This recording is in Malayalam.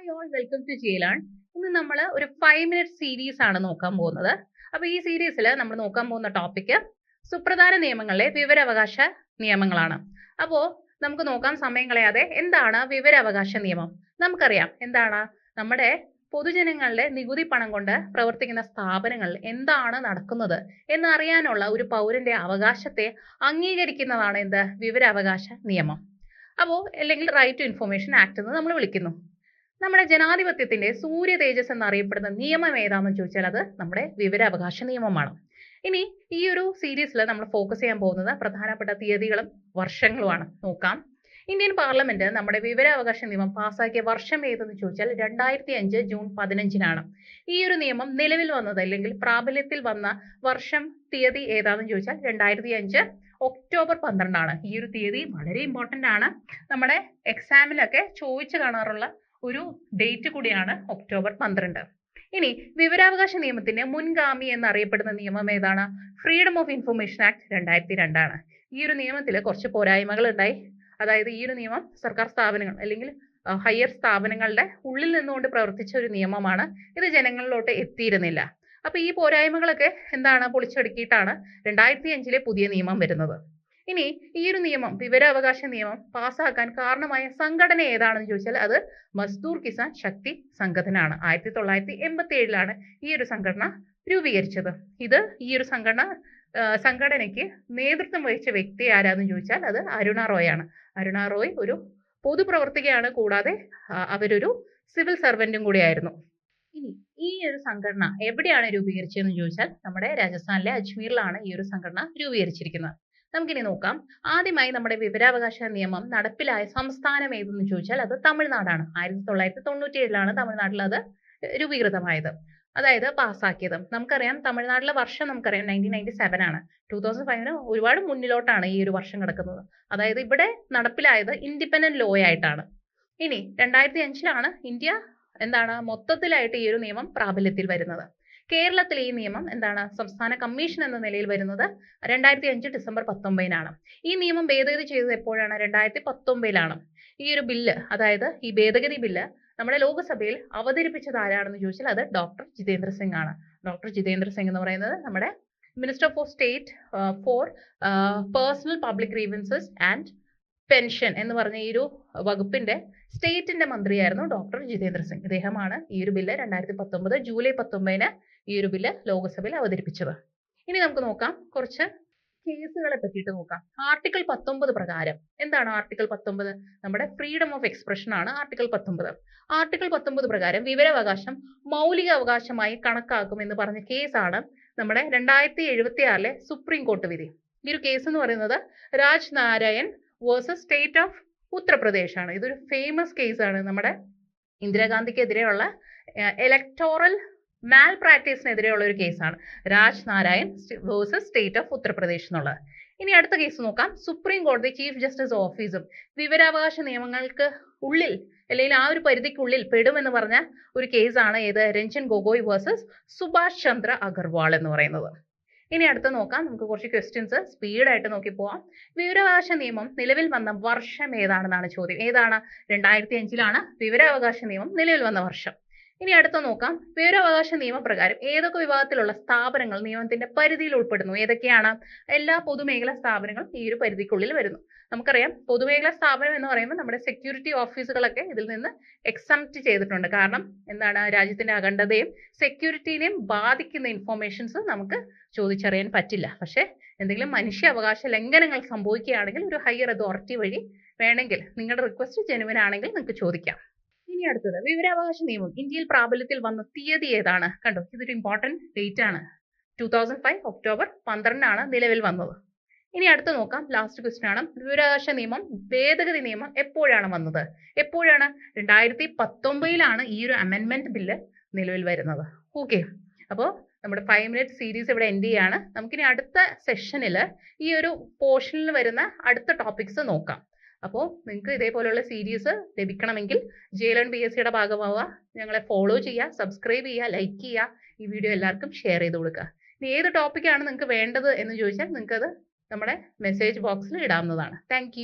ഹായ് ഓൾ വെൽക്കം ടു ജയിലാൺ ഇന്ന് നമ്മൾ ഒരു ഫൈവ് മിനിറ്റ് സീരീസ് ആണ് നോക്കാൻ പോകുന്നത്. അപ്പൊ ഈ സീരീസിൽ നമ്മൾ നോക്കാൻ പോകുന്ന ടോപ്പിക് സുപ്രധാന നിയമങ്ങളിലെ വിവരാവകാശ നിയമങ്ങളാണ്. അപ്പോൾ നമുക്ക് നോക്കാം സമയം കളയാതെ എന്താണ് വിവരാവകാശ നിയമം? നമുക്കറിയാം എന്താണ്? നമ്മുടെ പൊതുജനങ്ങളുടെ നികുതി പണം കൊണ്ട് പ്രവർത്തിക്കുന്ന സ്ഥാപനങ്ങളിൽ എന്താണ് നടക്കുന്നത് എന്നറിയാനുള്ള ഒരു പൗരന്റെ അവകാശത്തെ അംഗീകരിക്കുന്നതാണ് എന്ത്? വിവരാവകാശ നിയമം. അപ്പോൾ അല്ലെങ്കിൽ റൈറ്റ് ടു ഇൻഫോർമേഷൻ ആക്ട് എന്ന് നമ്മൾ വിളിക്കുന്നു. നമ്മുടെ ജനാധിപത്യത്തിന്റെ സൂര്യ തേജസ് എന്നറിയപ്പെടുന്ന നിയമം ഏതാണെന്ന് ചോദിച്ചാൽ അത് നമ്മുടെ വിവരാവകാശ നിയമമാണ്. ഇനി ഈ ഒരു സീരീസിൽ നമ്മൾ ഫോക്കസ് ചെയ്യാൻ പോകുന്നത് പ്രധാനപ്പെട്ട തീയതികളും വർഷങ്ങളുമാണ്. നോക്കാം. ഇന്ത്യൻ പാർലമെന്റ് നമ്മുടെ വിവരാവകാശ നിയമം പാസാക്കിയ വർഷം ഏതെന്ന് ചോദിച്ചാൽ രണ്ടായിരത്തി അഞ്ച് ജൂൺ പതിനഞ്ചിനാണ്. ഈ ഒരു നിയമം നിലവിൽ വന്നത് അല്ലെങ്കിൽ പ്രാബല്യത്തിൽ വന്ന വർഷം തീയതി ഏതാണെന്ന് ചോദിച്ചാൽ രണ്ടായിരത്തി അഞ്ച് ഒക്ടോബർ പന്ത്രണ്ടാണ്. ഈ ഒരു തീയതി വളരെ ഇമ്പോർട്ടന്റ് ആണ്. നമ്മുടെ എക്സാമിലൊക്കെ ചോദിച്ചു കാണാറുള്ള ഒരു ഡേറ്റ് കൂടിയാണ് ഒക്ടോബർ പന്ത്രണ്ട്. ഇനി വിവരാവകാശ നിയമത്തിന്റെ മുൻഗാമി എന്നറിയപ്പെടുന്ന നിയമം ഏതാണ്? ഫ്രീഡം ഓഫ് ഇൻഫർമേഷൻ ആക്ട് രണ്ടായിരത്തി രണ്ടാണ് ഈ ഒരു നിയമത്തിൽ കുറച്ച് പോരായ്മകൾ ഉണ്ടായി. അതായത് ഈ ഒരു നിയമം സർക്കാർ സ്ഥാപനങ്ങൾ അല്ലെങ്കിൽ ഹയർ സ്ഥാപനങ്ങളുടെ ഉള്ളിൽ നിന്നുകൊണ്ട് പ്രവർത്തിച്ച ഒരു നിയമമാണ്. ഇത് ജനങ്ങളിലോട്ട് എത്തിയിരുന്നില്ല. അപ്പൊ ഈ പോരായ്മകളൊക്കെ എന്താണ് പൊളിച്ചടുക്കിയിട്ടാണ് രണ്ടായിരത്തി അഞ്ചിലെ പുതിയ നിയമം വരുന്നത്. ഇനി ഈ ഒരു നിയമം വിവരാവകാശ നിയമം പാസ്സാക്കാൻ കാരണമായ സംഘടന ഏതാണെന്ന് ചോദിച്ചാൽ അത് മസ്ദൂർ കിസാൻ ശക്തി സംഘടനയാണ്. ആയിരത്തി തൊള്ളായിരത്തി എൺപത്തി ഏഴിലാണ് ഈ ഒരു സംഘടന രൂപീകരിച്ചത്. ഇത് ഈ ഒരു സംഘടന സംഘടനയ്ക്ക് നേതൃത്വം വഹിച്ച വ്യക്തി ആരാന്ന് ചോദിച്ചാൽ അത് അരുണ റോയ് ആണ്. അരുണ റോയ് ഒരു പൊതുപ്രവർത്തകയാണ് കൂടാതെ അവരൊരു സിവിൽ സർവന്റും കൂടിയായിരുന്നു. ഇനി ഈ ഒരു സംഘടന എവിടെയാണ് രൂപീകരിച്ചതെന്ന് ചോദിച്ചാൽ നമ്മുടെ രാജസ്ഥാനിലെ അജ്മീറിലാണ് ഈ ഒരു സംഘടന രൂപീകരിച്ചിരിക്കുന്നത്. നമുക്കിനി നോക്കാം. ആദ്യമായി നമ്മുടെ വിവരാവകാശ നിയമം നടപ്പിലായ സംസ്ഥാനം ഏതെന്ന് ചോദിച്ചാൽ അത് തമിഴ്നാടാണ്. ആയിരത്തി തൊള്ളായിരത്തി തൊണ്ണൂറ്റി ഏഴിലാണ് തമിഴ്നാട്ടിൽ അത് രൂപീകൃതമായത്. അതായത് പാസ്സാക്കിയത്. നമുക്കറിയാം തമിഴ്നാട്ടിലെ വർഷം നമുക്കറിയാം നയന്റീൻ നയന്റി സെവൻ ആണ്. ടൂ തൗസൻഡ് ഫൈവിന് ഒരുപാട് മുന്നിലോട്ടാണ് ഈ ഒരു വർഷം കിടക്കുന്നത്. അതായത് ഇവിടെ നടപ്പിലായത് ഇൻഡിപെൻഡന്റ് ലോ ആയിട്ടാണ്. ഇനി രണ്ടായിരത്തി അഞ്ചിലാണ് ഇന്ത്യ എന്താണ് മൊത്തത്തിലായിട്ട് ഈ ഒരു നിയമം പ്രാബല്യത്തിൽ വരുന്നത്. കേരളത്തിൽ ഈ നിയമം എന്താണ്? സംസ്ഥാന കമ്മീഷൻ എന്ന നിലയിൽ വരുന്നത് രണ്ടായിരത്തി അഞ്ച് ഡിസംബർ പത്തൊമ്പതിനാണ്. ഈ നിയമം ഭേദഗതി ചെയ്തത് എപ്പോഴാണ്? രണ്ടായിരത്തി പത്തൊമ്പതിലാണ് ഈ ഒരു ബില്ല് അതായത് ഈ ഭേദഗതി ബില്ല് നമ്മുടെ ലോക്സഭയിൽ അവതരിപ്പിച്ചത് ആരാണെന്ന് ചോദിച്ചാൽ അത് ഡോക്ടർ ജിതേന്ദ്ര സിംഗ് ആണ്. ഡോക്ടർ ജിതേന്ദ്ര സിംഗ് എന്ന് പറയുന്നത് നമ്മുടെ minister for state for personnel public grievances and pension എന്ന് പറഞ്ഞ ഈ ഒരു വകുപ്പിന്റെ സ്റ്റേറ്റിന്റെ മന്ത്രിയായിരുന്നു ഡോക്ടർ ജിതേന്ദ്ര സിംഗ്. ഇദ്ദേഹമാണ് ഈ ഒരു ബില്ല് രണ്ടായിരത്തി പത്തൊമ്പത് ജൂലൈ പത്തൊമ്പതിന് ഈ ഒരു ബില്ല് ലോക്സഭയിൽ അവതരിപ്പിച്ചത്. ഇനി നമുക്ക് നോക്കാം. കുറച്ച് കേസുകളെ പറ്റിയിട്ട് നോക്കാം. ആർട്ടിക്കിൾ പത്തൊമ്പത് പ്രകാരം. എന്താണ് ആർട്ടിക്കിൾ പത്തൊമ്പത്? നമ്മുടെ ഫ്രീഡം ഓഫ് എക്സ്പ്രഷൻ ആണ് ആർട്ടിക്കിൾ പത്തൊമ്പത്. ആർട്ടിക്കിൾ പത്തൊമ്പത് പ്രകാരം വിവരാവകാശം മൗലിക അവകാശമായി കണക്കാക്കുമെന്ന് പറഞ്ഞ കേസാണ് നമ്മുടെ രണ്ടായിരത്തി എഴുപത്തി ആറിലെ സുപ്രീം കോർട്ട് വിധി. ഈ ഒരു കേസ് എന്ന് പറയുന്നത് Raj Narain versus state of Uttar Pradesh ആണ്. ഇതൊരു ഫേമസ് കേസാണ് നമ്മുടെ ഇന്ദിരാഗാന്ധിക്കെതിരെയുള്ള ഇലക്ടോറൽ മാൽ പ്രാക്ടീസിനെതിരെയുള്ള ഒരു കേസാണ്. Raj Narain versus state of Uttar Pradesh എന്നുള്ളത്. ഇനി അടുത്ത കേസ് നോക്കാം. സുപ്രീം കോടതി ചീഫ് ജസ്റ്റിസ് ഓഫീസും വിവരാവകാശ നിയമങ്ങൾക്ക് ഉള്ളിൽ അല്ലെങ്കിൽ ആ ഒരു പരിധിക്കുള്ളിൽ പെടുമെന്ന് പറഞ്ഞ ഒരു കേസാണ് ഏത്? രഞ്ജൻ ഗൊഗോയ് വേഴ്സസ് സുഭാഷ് ചന്ദ്ര അഗർവാൾ എന്ന് പറയുന്നത്. ഇനി അടുത്ത് നോക്കാം. നമുക്ക് കുറച്ച് ക്വസ്റ്റ്യൻസ് സ്പീഡായിട്ട് നോക്കി പോവാം. വിവരാവകാശ നിയമം നിലവിൽ വന്ന വർഷം ഏതാണെന്നാണ് ചോദ്യം. ഏതാണ്? രണ്ടായിരത്തി അഞ്ചിലാണ് വിവരാവകാശ നിയമം നിലവിൽ വന്ന വർഷം. ഇനി അടുത്ത നോക്കാം. വിവരാവകാശ നിയമപ്രകാരം ഏതൊക്കെ വിഭാഗത്തിലുള്ള സ്ഥാപനങ്ങൾ നിയമത്തിന്റെ പരിധിയിൽ ഉൾപ്പെടുന്നു? ഏതൊക്കെയാണ്? എല്ലാ പൊതുമേഖലാ സ്ഥാപനങ്ങളും ഈ ഒരു പരിധിക്കുള്ളിൽ വരുന്നു. നമുക്കറിയാം പൊതുമേഖലാ സ്ഥാപനം എന്ന് പറയുമ്പോൾ നമ്മുടെ സെക്യൂരിറ്റി ഓഫീസുകളൊക്കെ ഇതിൽ നിന്ന് എക്സംപ്റ്റ് ചെയ്തിട്ടുണ്ട്. കാരണം എന്താണ്? രാജ്യത്തിന്റെ അഖണ്ഡതയും സെക്യൂരിറ്റിനെയും ബാധിക്കുന്ന ഇൻഫോർമേഷൻസ് നമുക്ക് ചോദിച്ചറിയാൻ പറ്റില്ല. പക്ഷേ എന്തെങ്കിലും മനുഷ്യ അവകാശ ലംഘനങ്ങൾ സംഭവിക്കുകയാണെങ്കിൽ ഒരു ഹയർ അതോറിറ്റി വഴി വേണമെങ്കിൽ നിങ്ങളുടെ റിക്വസ്റ്റ് ജെനുവിൻ ആണെങ്കിൽ നിങ്ങൾക്ക് ചോദിക്കാം. ഇനി അടുത്തത് വിവരാവകാശ നിയമം. ഇന്ത്യയിൽ പ്രാബല്യത്തിൽ വന്ന തീയതി ഏതാണ്? കണ്ടോ? ഇതൊരു ഇമ്പോർട്ടന്റ് ഡേറ്റ് ആണ്. ടൂ തൗസൻഡ് ഫൈവ് ഒക്ടോബർ പന്ത്രണ്ടാണ് നിലവിൽ വന്നത്. ഇനി അടുത്ത് നോക്കാം. ലാസ്റ്റ് ക്വസ്റ്റ്യൻ ആണ്. വിവരാവകാശ നിയമം ഭേദഗതി നിയമം എപ്പോഴാണ് വന്നത്? എപ്പോഴാണ്? രണ്ടായിരത്തി പത്തൊമ്പതിലാണ് ഈ ഒരു അമെൻമെന്റ് ബില്ല് നിലവിൽ വരുന്നത്. ഓക്കെ അപ്പോൾ നമ്മുടെ ഫൈവ് മിനിറ്റ് സീരീസ് ഇവിടെ എൻഡ് ചെയ്യാണ്. നമുക്കിനി അടുത്ത സെഷനിൽ ഈ ഒരു പോർഷനിൽ വരുന്ന അടുത്ത ടോപ്പിക്സ് നോക്കാം. അപ്പോൾ നിങ്ങൾക്ക് ഇതേപോലെയുള്ള സീരീസ് ലഭിക്കണമെങ്കിൽ ജെ എൻ ബി എസ് സിയുടെ ഭാഗമാവുക. ഞങ്ങളെ ഫോളോ ചെയ്യുക സബ്സ്ക്രൈബ് ചെയ്യുക ലൈക്ക് ചെയ്യുക ഈ വീഡിയോ എല്ലാവർക്കും ഷെയർ ചെയ്ത് കൊടുക്കുക. ഇനി ഏത് ടോപ്പിക്കാണ് നിങ്ങൾക്ക് വേണ്ടത് എന്ന് ചോദിച്ചാൽ നിങ്ങൾക്കത് നമ്മുടെ മെസ്സേജ് ബോക്സിൽ ഇടാവുന്നതാണ്. താങ്ക്